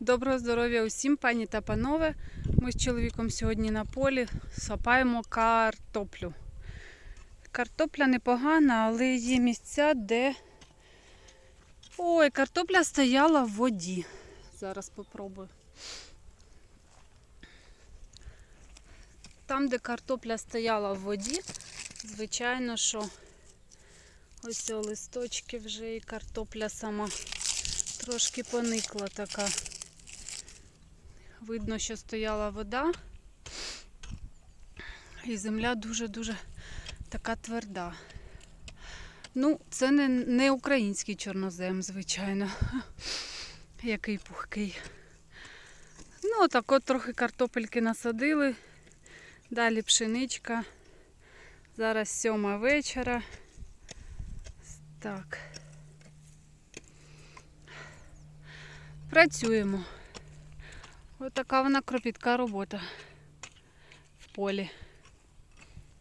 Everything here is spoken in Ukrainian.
Доброго здоров'я усім, пані та панове. Ми з чоловіком сьогодні на полі сапаємо картоплю. Картопля непогана, але є місця, де. Ой, картопля стояла в воді. Зараз попробую. Там, де картопля стояла в воді, звичайно, що ось о листочки вже і картопля сама трошки поникла така. Видно, що стояла вода, і земля дуже-дуже така тверда. Ну, це не, не український чорнозем, звичайно, який пухкий. Ну, так от трохи картопельки насадили, далі пшеничка. Зараз сьома вечора. Так. Працюємо. Ось така вона кропітка робота в полі.